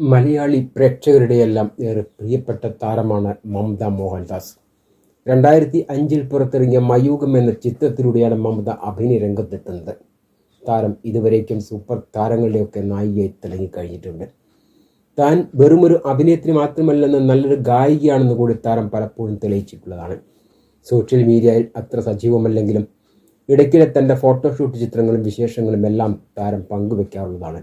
മലയാളി പ്രേക്ഷകരുടെയെല്ലാം ഏറെ പ്രിയപ്പെട്ട താരമാണ് മമത മോഹൻദാസ്. രണ്ടായിരത്തി അഞ്ചിൽ പുറത്തിറങ്ങിയ മയൂകം എന്ന ചിത്രത്തിലൂടെയാണ് മമത അഭിനയ രംഗത്തെത്തുന്നത്. താരം ഇതുവരേക്കും സൂപ്പർ താരങ്ങളുടെയൊക്കെ നായികയായി തിളങ്ങിക്കഴിഞ്ഞിട്ടുണ്ട്. താൻ വെറുമൊരു അഭിനേത്രി മാത്രമല്ലെന്ന് നല്ലൊരു ഗായികയാണെന്ന് കൂടി താരം പലപ്പോഴും തെളിയിച്ചിട്ടുള്ളതാണ്. സോഷ്യൽ മീഡിയയിൽ അത്ര സജീവമല്ലെങ്കിലും ഇടയ്ക്കിടെ തന്റെ ഫോട്ടോഷൂട്ട് ചിത്രങ്ങളും വിശേഷങ്ങളും എല്ലാം താരം പങ്കുവെക്കാറുള്ളതാണ്.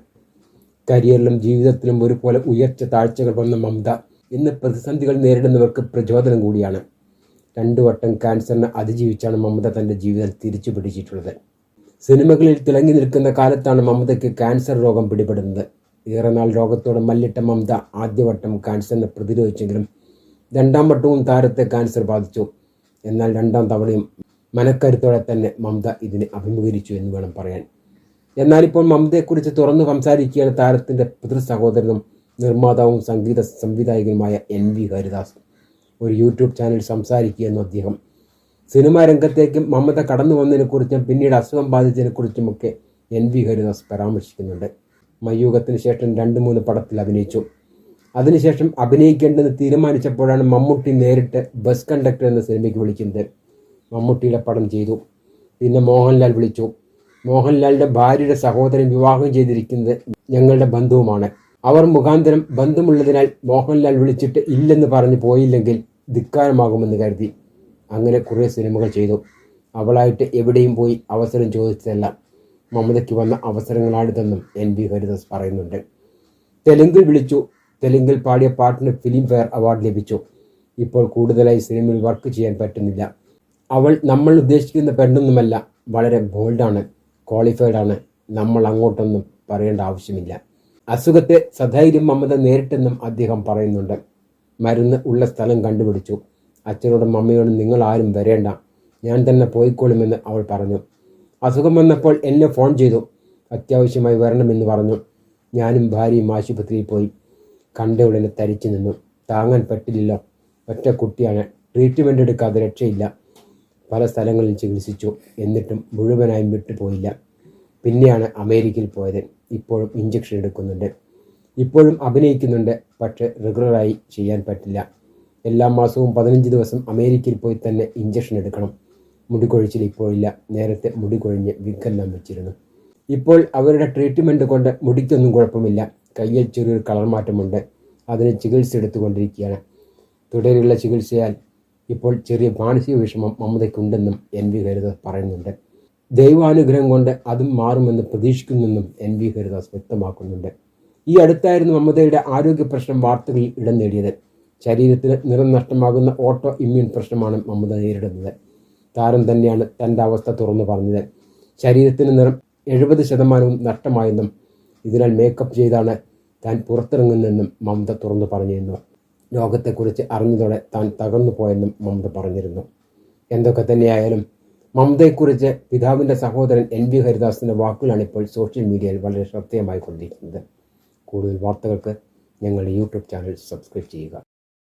കരിയറിലും ജീവിതത്തിലും ഒരുപോലെ ഉയർച്ച താഴ്ചകൾ വന്ന മമത ഇന്ന് പ്രതിസന്ധികൾ നേരിടുന്നവർക്ക് പ്രചോദനം കൂടിയാണ്. രണ്ടു വട്ടം ക്യാൻസറിനെ അതിജീവിച്ചാണ് മമത തന്റെ ജീവിതം തിരിച്ചു പിടിച്ചിട്ടുള്ളത്. സിനിമകളിൽ തിളങ്ങി നിൽക്കുന്ന കാലത്താണ് മമതയ്ക്ക് ക്യാൻസർ രോഗം പിടിപെടുന്നത്. ഏറെനാൾ രോഗത്തോടെ മല്ലിട്ട മമത ആദ്യവട്ടം ക്യാൻസറിനെ പ്രതിരോധിച്ചെങ്കിലും രണ്ടാം വട്ടവും താരത്തെ ക്യാൻസർ ബാധിച്ചു. എന്നാൽ രണ്ടാം തവണയും മനക്കരുത്തോടെ തന്നെ മമത ഇതിനെ അഭിമുഖീകരിച്ചു എന്ന് വേണം പറയാൻ. എന്നാൽ ഇപ്പോൾ മമതയെക്കുറിച്ച് തുറന്നു സംസാരിക്കുകയാണ് താരത്തിന്റെ പിതൃ സഹോദരനും നിർമ്മാതാവും സംഗീത സംവിധായകനുമായ എൻ വി ഹരിദാസ്. ഒരു യൂട്യൂബ് ചാനൽ സംസാരിക്കുകയെന്നു അദ്ദേഹം. സിനിമാ രംഗത്തേക്ക് മമത കടന്നു വന്നതിനെക്കുറിച്ചും പിന്നീട് അസുഖം ബാധിച്ചതിനെക്കുറിച്ചുമൊക്കെ എൻ വി ഹരിദാസ് പരാമർശിക്കുന്നുണ്ട്. മയൂകത്തിന് ശേഷം രണ്ട് മൂന്ന് പടത്തിൽ അഭിനയിച്ചു. അതിനുശേഷം അഭിനയിക്കേണ്ടെന്ന് തീരുമാനിച്ചപ്പോഴാണ് മമ്മൂട്ടി നേരിട്ട് ബസ് കണ്ടക്ടർ എന്ന സിനിമയ്ക്ക് വിളിക്കുന്നത്. മമ്മൂട്ടിയുടെ പടം ചെയ്തു. പിന്നെ മോഹൻലാൽ വിളിച്ചു. മോഹൻലാലിന്റെ ഭാര്യയുടെ സഹോദരൻ വിവാഹം ചെയ്തിരിക്കുന്നത് ഞങ്ങളുടെ ബന്ധുവുമാണ്. അവർ മുഖാന്തരം ബന്ധമുള്ളതിനാൽ മോഹൻലാൽ വിളിച്ചിട്ട് ഇല്ലെന്ന് പറഞ്ഞു പോയില്ലെങ്കിൽ ധിക്കാരമാകുമെന്ന് കരുതി. അങ്ങനെ കുറേ സിനിമകൾ ചെയ്തു. അവളായിട്ട് എവിടെയും പോയി അവസരം ചോദിച്ചതല്ല. മമതയ്ക്ക് വന്ന അവസരങ്ങളാണിതെന്നും എൻ ബി ഹരിദാസ് പറയുന്നുണ്ട്. തെലുങ്കിൽ വിളിച്ചു. തെലുങ്കിൽ പാടിയ പാട്ടിന് ഫിലിം ഫെയർ അവാർഡ് ലഭിച്ചു. ഇപ്പോൾ കൂടുതലായി സിനിമയിൽ വർക്ക് ചെയ്യാൻ പറ്റുന്നില്ല. അവൾ നമ്മൾ ഉദ്ദേശിക്കുന്ന പെണ്ണൊന്നുമല്ല. വളരെ ബോൾഡാണ്. ക്വാളിഫൈഡ് ആണ്. നമ്മൾ അങ്ങോട്ടൊന്നും പറയേണ്ട ആവശ്യമില്ല. അസുഖത്തെ സധൈര്യം മമത നേരിട്ടെന്നും അദ്ദേഹം പറയുന്നുണ്ട്. മരുന്ന് ഉള്ള സ്ഥലം കണ്ടുപിടിച്ചു. അച്ഛനോടും മമ്മയോടും നിങ്ങൾ ആരും വരേണ്ട. ഞാൻ തന്നെ പോയിക്കോളുമെന്ന് അവൾ പറഞ്ഞു. അസുഖം വന്നപ്പോൾ എന്നെ ഫോൺ ചെയ്തു. അത്യാവശ്യമായി വരണമെന്ന് പറഞ്ഞു. ഞാനും ഭാര്യയും ആശുപത്രിയിൽ പോയി. കണ്ട ഉടനെ തരിച്ചു നിന്നു. താങ്ങാൻ പറ്റില്ലല്ലോ. ഒറ്റ കുട്ടിയാണ്. ട്രീറ്റ്മെന്റ് എടുക്കാതെ രക്ഷയില്ല. പല സ്ഥലങ്ങളിൽ ചികിത്സിച്ചു. എന്നിട്ടും മുഴുവനായും വിട്ടുപോയില്ല. പിന്നെയാണ് അമേരിക്കയിൽ പോയത്. ഇപ്പോഴും ഇഞ്ചക്ഷൻ എടുക്കുന്നുണ്ട്. ഇപ്പോഴും അഭിനയിക്കുന്നുണ്ട്. പക്ഷേ റെഗുലറായി ചെയ്യാൻ പറ്റില്ല. എല്ലാ മാസവും പതിനഞ്ച് ദിവസം അമേരിക്കയിൽ പോയി തന്നെ ഇഞ്ചക്ഷൻ എടുക്കണം. മുടി കൊഴിച്ചിൽ ഇപ്പോഴില്ല. നേരത്തെ മുടി കൊഴിഞ്ഞ് വിക്കെല്ലാം വെച്ചിരുന്നു. ഇപ്പോൾ അവരുടെ ട്രീറ്റ്മെന്റ് കൊണ്ട് മുടിക്കൊന്നും കുഴപ്പമില്ല. കയ്യിൽ ചെറിയൊരു കളർ മാറ്റമുണ്ട് അതിന് ചികിത്സ എടുത്തുകൊണ്ടിരിക്കുകയാണ്. തുടരെയുള്ള ചികിത്സയാൽ ഇപ്പോൾ ചെറിയ മാനസിക വിഷമം മമതയ്ക്കുണ്ടെന്നും എൻ വി ഹരിദാസ് പറയുന്നുണ്ട്. ദൈവാനുഗ്രഹം കൊണ്ട് അതും മാറുമെന്ന് പ്രതീക്ഷിക്കുന്നെന്നും എൻ വി ഹരിദാസ് വ്യക്തമാക്കുന്നുണ്ട്. ഈ അടുത്തായിരുന്നു മമതയുടെ ആരോഗ്യ പ്രശ്നം വാർത്തകളിൽ ഇടം നേടിയത്. ശരീരത്തിന് നിറം നഷ്ടമാകുന്ന ഓട്ടോ ഇമ്മ്യൂൺ പ്രശ്നമാണ് മമത നേരിടുന്നത്. താരം തന്നെയാണ് തന്റെ അവസ്ഥ തുറന്നു പറഞ്ഞത്. ശരീരത്തിന് നിറം എഴുപത് ശതമാനവും നഷ്ടമായെന്നും ഇതിനാൽ മേക്കപ്പ് ചെയ്താണ് താൻ പുറത്തിറങ്ങുന്നതെന്നും മമത തുറന്നു പറഞ്ഞിരുന്നു. ലോകത്തെക്കുറിച്ച് അറിഞ്ഞതോടെ താൻ തകർന്നു പോയെന്നും മമത പറഞ്ഞിരുന്നു. എന്തൊക്കെ തന്നെയായാലും മമതയെക്കുറിച്ച് പിതാവിന്റെ സഹോദരൻ എൻ വി ഹരിദാസിന്റെ വാക്കുകളാണ് ഇപ്പോൾ സോഷ്യൽ മീഡിയയിൽ വളരെ ശ്രദ്ധേയമായി കൊണ്ടിരിക്കുന്നത്. കൂടുതൽ വാർത്തകൾക്ക് ഞങ്ങളുടെ യൂട്യൂബ് ചാനൽ സബ്സ്ക്രൈബ് ചെയ്യുക.